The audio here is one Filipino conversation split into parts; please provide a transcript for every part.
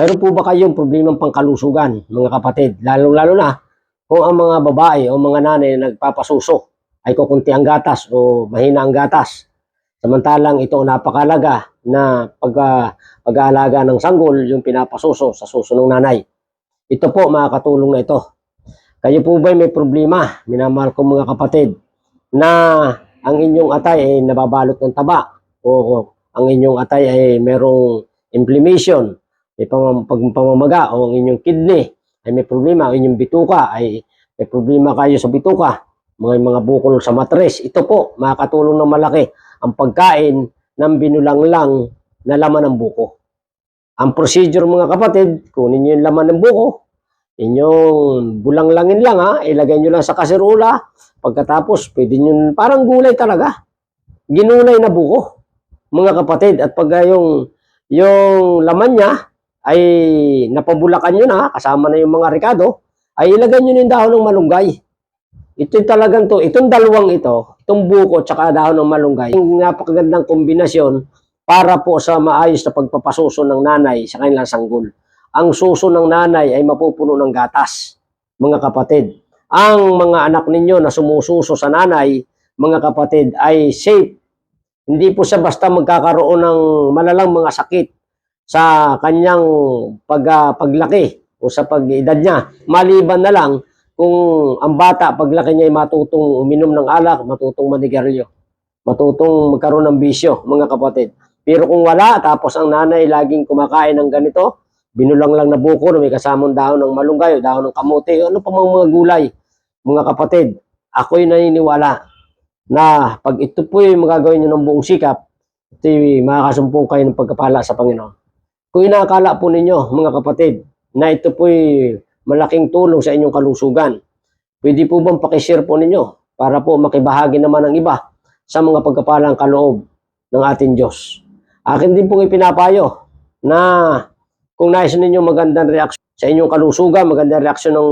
Mayroon po ba kayong problemang pangkalusugan, mga kapatid? Lalo-lalo na kung ang mga babae o mga nanay na nagpapasuso ay kukunti ang gatas o mahina ang gatas. Samantalang ito napakalaga na pag, ah, pag-aalaga ng sanggol, yung pinapasuso sa suso ng nanay. Ito po, makakatulong na ito. Kayo po ba may problema, minamahal kong mga kapatid, na ang inyong atay ay nababalot ng taba o ang inyong atay ay merong inflammation, may pamam- pag- pamamaga o ang inyong kidney ay may problema, o inyong bituka ay may problema kayo sa bituka, mga mga bukol sa matres. Ito po, makakatulong ng malaki ang pagkain ng binulang lang na laman ng buko. Ang procedure mga kapatid, kunin nyo yung laman ng buko, inyong bulang-langin lang ha, ilagay nyo lang sa kaserola, pagkatapos pwede nyo, parang gulay talaga, ginulay na buko, mga kapatid, at pag yung, yung laman niya ay napabulakan nyo na, kasama na yung mga ricado, ay ilagay nyo yung dahon ng malunggay. Ito yung talagang to, itong dalawang ito, itong buko at saka dahon ng malunggay, yung napakagandang kombinasyon para po sa maayos na pagpapasuso ng nanay sa kanilang sanggol. Ang suso ng nanay ay mapupuno ng gatas, mga kapatid. Ang mga anak ninyo na sumususo sa nanay, mga kapatid, ay safe. Hindi po siya basta magkakaroon ng malalang mga sakit sa kanyang pag, ah, paglaki o sa pag-edad niya. Maliban na lang kung ang bata paglaki niya ay matutong uminom ng alak, matutong manigarilyo, matutong magkaroon ng bisyo, mga kapatid. Pero kung wala, tapos ang nanay laging kumakain ng ganito, binulang lang na buko may kasamang dahon ng malunggay, dahon ng kamote, ano pa mga, gulay, mga kapatid, ako'y naniniwala na pag ito po'y magagawin nyo ng buong sikap, ito'y makakasumpong kayo ng pagkapala sa Panginoon. Kung inaakala po ninyo, mga kapatid, na ito po'y malaking tulong sa inyong kalusugan, pwede po bang pakishare po ninyo para po makibahagi naman ng iba sa mga pagkapalang kaloob ng ating Diyos. Akin din pong ipinapayo na kung nais ninyo magandang reaksyon sa inyong kalusugan, magandang reaksyon ng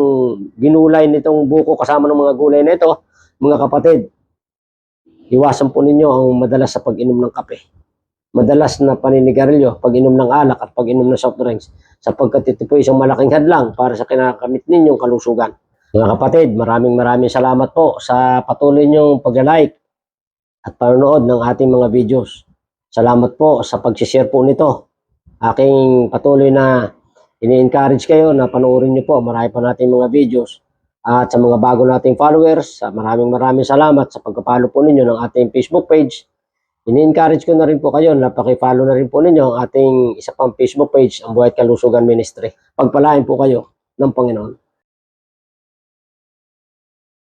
ginulay nitong buko kasama ng mga gulay na ito, mga kapatid, iwasan po ninyo ang madalas sa pag-inom ng kape. Madalas na paninigarilyo, pag-inom ng alak at pag-inom ng soft drinks sapagkat ito po isang malaking hadlang para sa kinakamit ninyong kalusugan. Mga kapatid, maraming maraming salamat po sa patuloy niyong pag-like at panonood ng ating mga videos. Salamat po sa pag-share po nito. Aking patuloy na ini-encourage kayo na panoorin niyo po. Marami pa nating mga videos. At sa mga bago nating followers, maraming maraming salamat sa pagkapalo po ninyo ng ating Facebook page. Ini-encourage ko na rin po kayo na paki-follow na rin po ninyo ang ating isa pang Facebook page, ang Buhay Kalusugan Ministry. Pagpalain po kayo ng Panginoon.